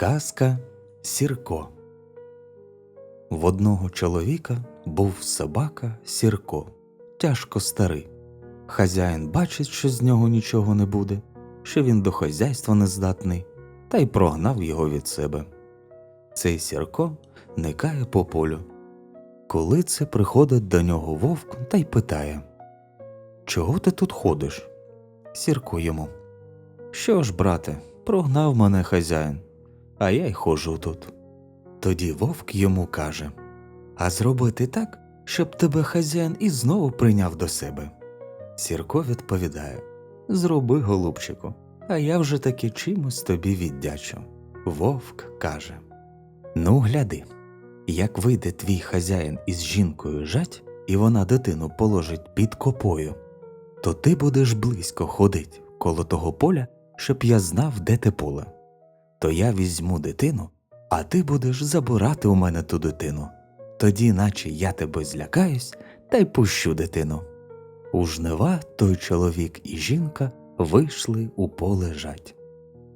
Казка Сірко В одного чоловіка був собака Сірко, тяжко старий. Хазяїн бачить, що з нього нічого не буде, що він до хазяйства нездатний, та й прогнав його від себе. Цей Сірко никає по полю. Коли це приходить до нього вовк та й питає Чого ти тут ходиш? Сірко йому. Що ж, брате, прогнав мене хазяїн, а я й ходжу тут. Тоді вовк йому каже А зробити так, щоб тебе хазяїн і знову прийняв до себе. Сірко відповідає Зроби, голубчику, а я вже таки чимось тобі віддячу. Вовк каже Ну, гляди, як вийде твій хазяїн із жінкою жать, і вона дитину положить під копою, то ти будеш близько ходить коло того поля, щоб я знав, де те поле. То я візьму дитину, а ти будеш забирати у мене ту дитину. Тоді, наче я тебе злякаюсь, та й пущу дитину. У жнива той чоловік і жінка вийшли у поле жать.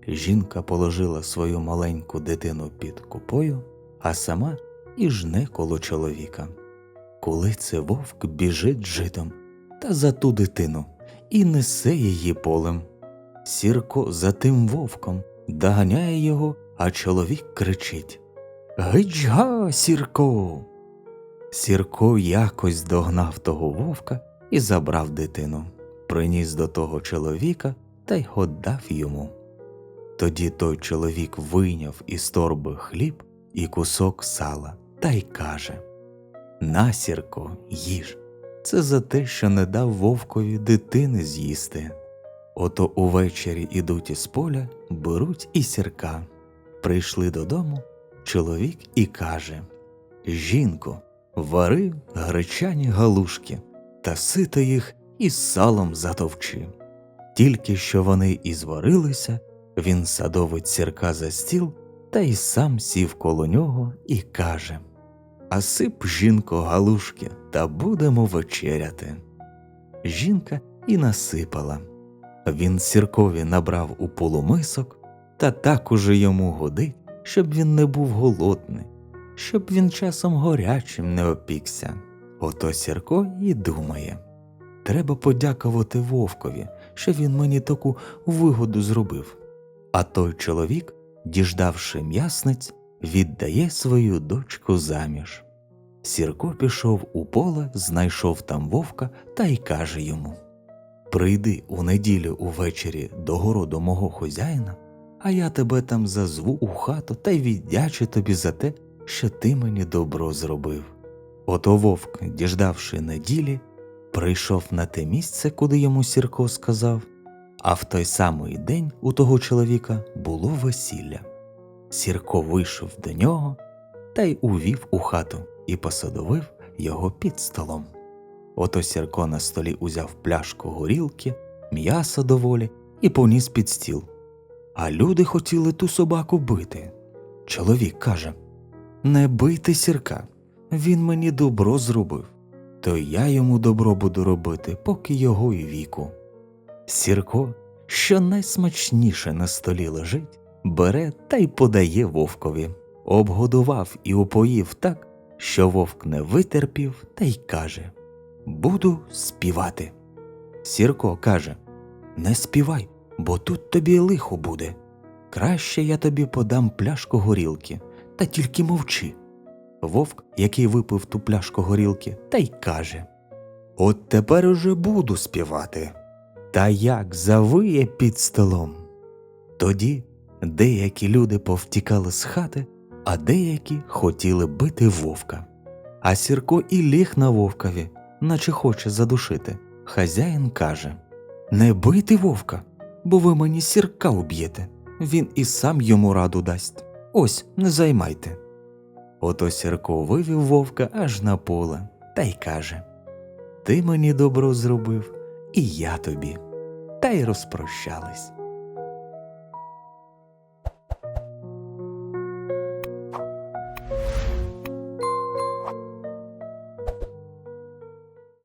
Жінка положила свою маленьку дитину під копою, а сама і жне коло чоловіка. Коли це вовк біжить житом та за ту дитину і несе її полем. Сірко за тим вовком доганяє його, а чоловік кричить Гич га, Сірко. Сірко якось догнав того вовка і забрав дитину, приніс до того чоловіка та й отдав йому. Тоді той чоловік вийняв із торби хліб і кусок сала та й каже На, Сірко, їж. Це за те, що не дав вовкові дитини з'їсти. Ото увечері ідуть із поля, беруть і сірка. Прийшли додому чоловік і каже Жінко, вари гречані галушки та сито їх із салом затовчи. Тільки що вони і зварилися, він садовить сірка за стіл та й сам сів коло нього і каже А сип, жінко, галушки, та будемо вечеряти. Жінка і насипала. Він сіркові набрав у полумисок, та так уже йому годить, щоб він не був голодний, щоб він часом горячим не опікся. Ото Сірко і думає треба подякувати вовкові, що він мені таку вигоду зробив. А той чоловік, діждавши м'ясниць, віддає свою дочку заміж. Сірко пішов у поле, знайшов там вовка та й каже йому Прийди у неділю увечері до городу мого хозяїна, а я тебе там зазву у хату та й віддячу тобі за те, що ти мені добро зробив. Ото вовк, діждавши неділі, прийшов на те місце, куди йому Сірко сказав, а в той самий день у того чоловіка було весілля. Сірко вийшов до нього та й увів у хату і посадовив його під столом. Ото Сірко на столі узяв пляшку горілки, м'яса доволі і поніс під стіл. А люди хотіли ту собаку бити. Чоловік каже Не бийте сірка, він мені добро зробив, то я йому добро буду робити, поки його і віку. Сірко, що найсмачніше на столі лежить, бере та й подає вовкові, обгодував і упоїв так, що вовк не витерпів та й каже Буду співати. Сірко каже Не співай, бо тут тобі лихо буде. Краще я тобі подам пляшку горілки, та тільки мовчи. Вовк, який випив ту пляшку горілки, та й каже От тепер уже буду співати. Та як завиє під столом. Тоді деякі люди повтікали з хати, а деякі хотіли бити вовка. А Сірко і ліг на вовкові, наче хоче задушити. Хазяїн каже Не бийте вовка, бо ви мені сірка уб'єте. Він і сам йому раду дасть. Ось не займайте. Ото Сірко вивів вовка аж на поле та й каже Ти мені добро зробив, і я тобі. Та й розпрощались.